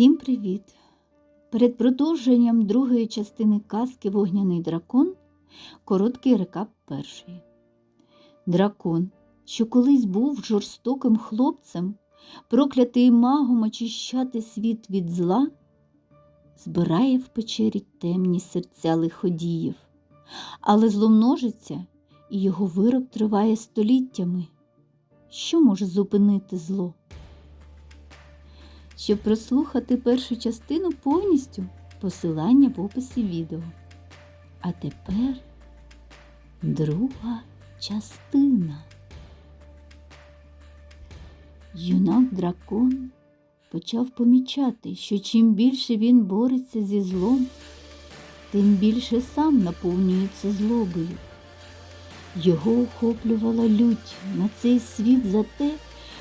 Всім привіт! Перед продовженням другої частини казки Вогняний дракон короткий рекап першої. Дракон, що колись був жорстоким хлопцем, проклятий магом очищати світ від зла, збирає в печері темні серця лиходіїв, але зло множиться, і його вирок триває століттями. Що може зупинити зло? Щоб прослухати першу частину повністю, посилання в описі відео. А тепер друга частина. Юнак дракон почав помічати, що чим більше він бореться зі злом, тим більше сам наповнюється злобою. Його охоплювала лють на цей світ за те,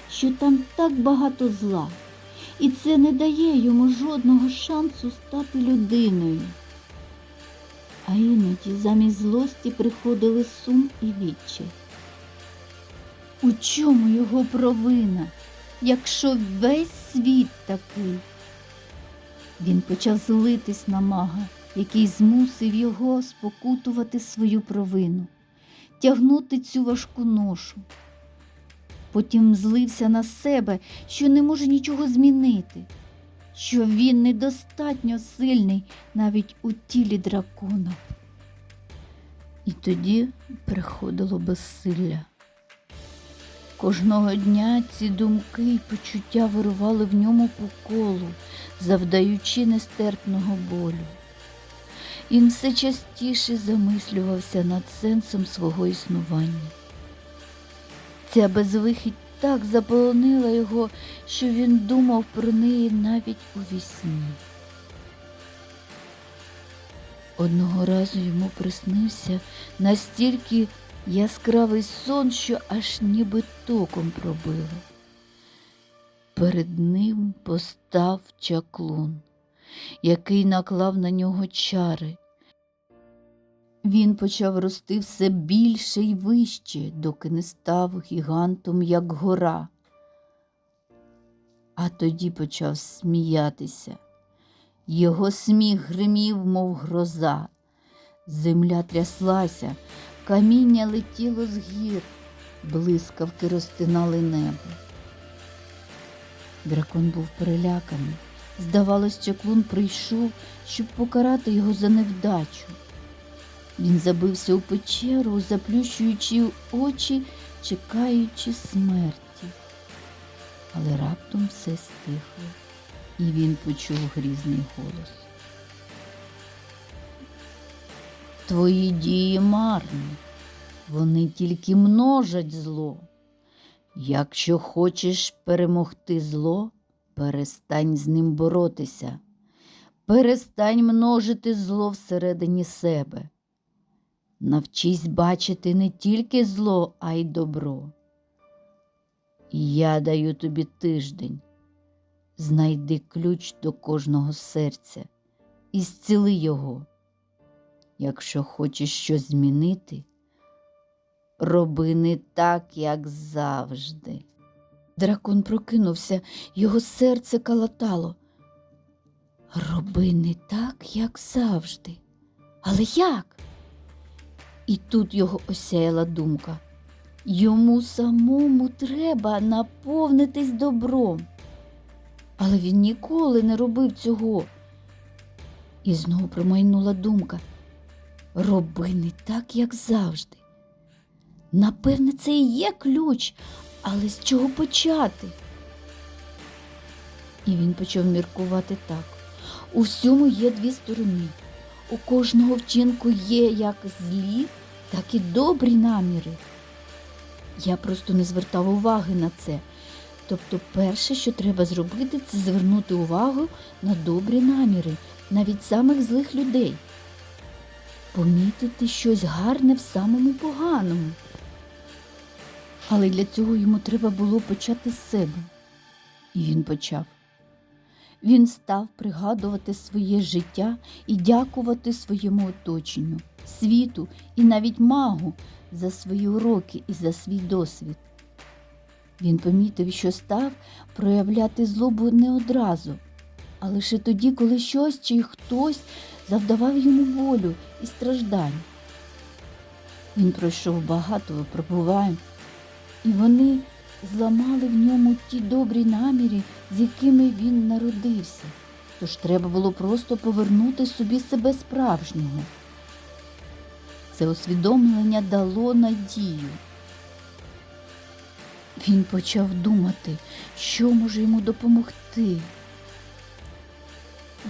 що там так багато зла і це не дає йому жодного шансу стати людиною. А іноді замість злості приходили сум і відчай. У чому його провина, якщо весь світ такий? Він почав злитись на мага, який змусив його спокутувати свою провину, тягнути цю важку ношу. Потім злився на себе, що не може нічого змінити, що він недостатньо сильний навіть у тілі дракона. І тоді приходило безсилля. Кожного дня ці думки й почуття вирували в ньому по колу, завдаючи нестерпного болю. Він все частіше замислювався над сенсом свого існування. Ця безвихідь так заполонила його, що він думав про неї навіть у вісні. Одного разу йому приснився настільки яскравий сон, що аж ніби током пробило. Перед ним постав чаклун, який наклав на нього чари. Він почав рости все більше і вище, доки не став гігантом, як гора. А тоді почав сміятися. Його сміх гримів, мов гроза. Земля тряслася, каміння летіло з гір, блискавки розтинали небо. Дракон був переляканий. Здавалось, чаклун прийшов, щоб покарати його за невдачу. Він забився у печеру, заплющуючи очі, чекаючи смерті. Але раптом все стихло, і він почув грізний голос. Твої дії марні, вони тільки множать зло. Якщо хочеш перемогти зло, перестань з ним боротися, перестань множити зло всередині себе. Навчись бачити не тільки зло, а й добро. Я даю тобі тиждень. Знайди ключ до кожного серця і зціли його. Якщо хочеш щось змінити, роби не так, як завжди. Дракон прокинувся, його серце калатало. Роби не так, як завжди. Але як? І тут його осяяла думка. Йому самому треба наповнитись добром. Але він ніколи не робив цього. І знову промайнула думка. Роби не так, як завжди. Напевне, це і є ключ, але з чого почати? І він почав міркувати так. У всьому є дві сторони. У кожного вчинку є як злі, так і добрі наміри. Я просто не звертав уваги на це. Тобто, перше, що треба зробити, це звернути увагу на добрі наміри, навіть самих злих людей. Помітити щось гарне в самому поганому. Але для цього йому треба було почати з себе. І він почав. Він став пригадувати своє життя і дякувати своєму оточенню, світу і навіть магу за свої уроки і за свій досвід. Він помітив, що став проявляти злобу не одразу, а лише тоді, коли щось чи хтось завдавав йому болю і страждань. Він пройшов багато випробувань, і вони зламали в ньому ті добрі наміри, з якими він народився. Тож треба було просто повернути собі себе справжнього. Це усвідомлення дало надію. Він почав думати, що може йому допомогти.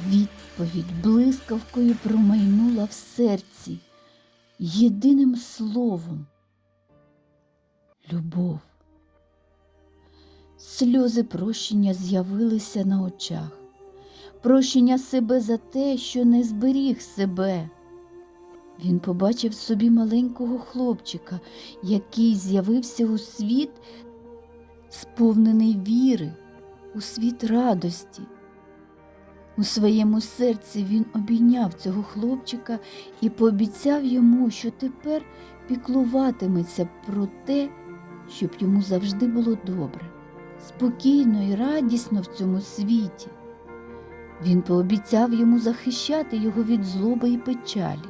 Відповідь блискавкою промайнула в серці єдиним словом любов. Сльози прощення з'явилися на очах, прощення себе за те, що не зберіг себе. Він побачив собі маленького хлопчика, який з'явився у світ, сповнений віри, у світ радості. У своєму серці він обійняв цього хлопчика і пообіцяв йому, що тепер піклуватиметься про те, щоб йому завжди було добре, спокійно і радісно в цьому світі. Він пообіцяв йому захищати його від злоби і печалі.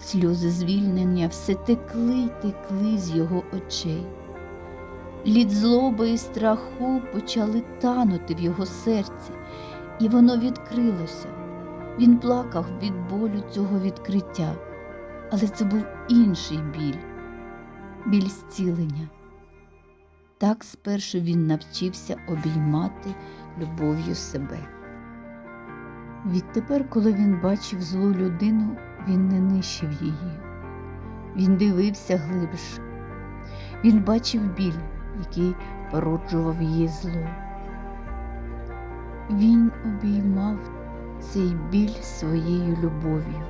Сльози звільнення все текли й текли з його очей. Лід злоби і страху почали танути в його серці, і воно відкрилося. Він плакав від болю цього відкриття, але це був інший біль, біль зцілення. Так спершу він навчився обіймати любов'ю себе. Відтепер, коли він бачив злу людину, він не нищив її. Він дивився глибше. Він бачив біль, який породжував її зло. Він обіймав цей біль своєю любов'ю,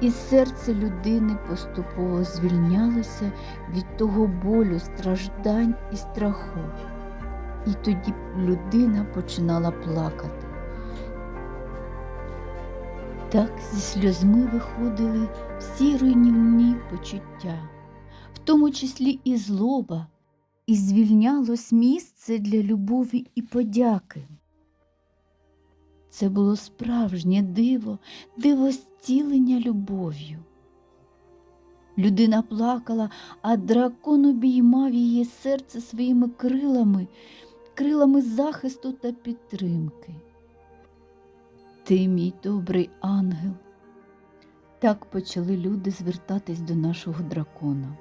і серце людини поступово звільнялося від того болю, страждань і страху. І тоді людина починала плакати. Так зі сльозми виходили всі руйнівні почуття, в тому числі і злоба, і звільнялось місце для любові і подяки. Це було справжнє диво, диво зцілення любов'ю. Людина плакала, а дракон обіймав її серце своїми крилами, крилами захисту та підтримки. Ти, мій добрий ангел. Так почали люди звертатись до нашого дракона.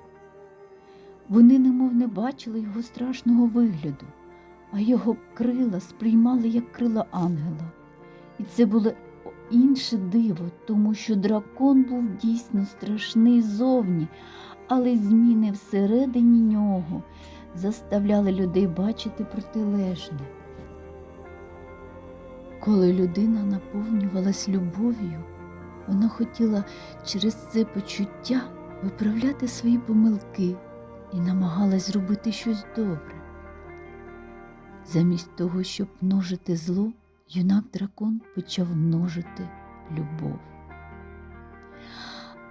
Вони немов не бачили його страшного вигляду, а його крила сприймали як крила ангела. І це було інше диво, тому що дракон був дійсно страшний зовні, але зміни всередині нього заставляли людей бачити протилежне. Коли людина наповнювалась любов'ю, вона хотіла через це почуття виправляти свої помилки і намагалась зробити щось добре. Замість того, щоб множити зло, юнак дракон почав множити любов.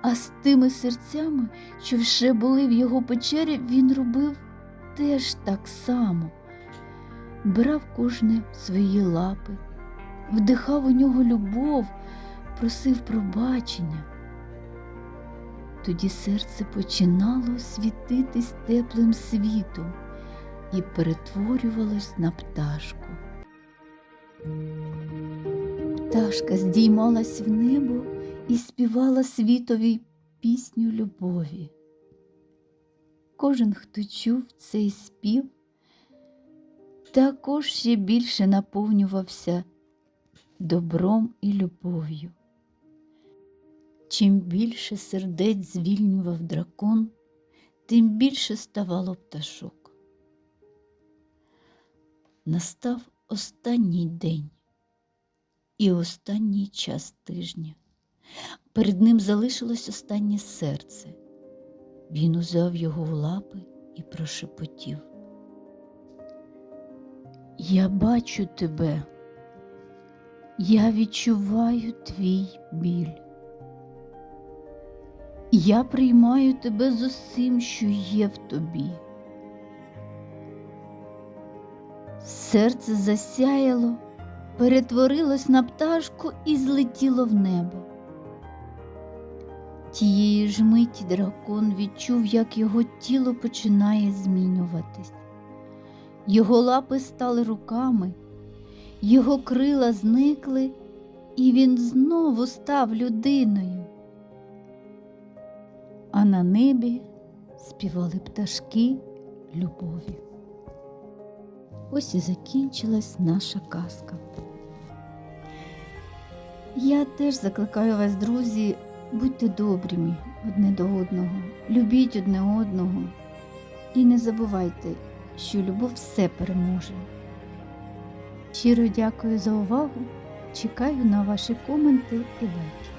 А з тими серцями, що вже були в його печері, він робив теж так само, брав кожне в свої лапи, вдихав у нього любов, просив пробачення. Тоді серце починало світитись теплим світом і перетворювалось на пташку. Пташка здіймалась в небо і співала світові пісню любові. Кожен, хто чув цей спів, також ще більше наповнювався добром і любов'ю. Чим більше сердець звільнював дракон, тим більше ставало пташок. Настав останній день і останній час тижня. Перед ним залишилось останнє серце. Він узяв його в лапи і прошепотів. Я бачу тебе, я відчуваю твій біль. Я приймаю тебе з усім, що є в тобі. Серце засяяло перетворилось на пташку і злетіло в небо. Тієї ж миті дракон відчув, як його тіло починає змінюватись. Його лапи стали руками, його крила зникли, і він знову став людиною. А на небі співали пташки любові. Ось і закінчилась наша казка. Я теж закликаю вас, друзі, будьте добрими одне до одного, любіть одне одного і не забувайте, що любов все переможе. Щиро дякую за увагу. Чекаю на ваші коменти і лайки.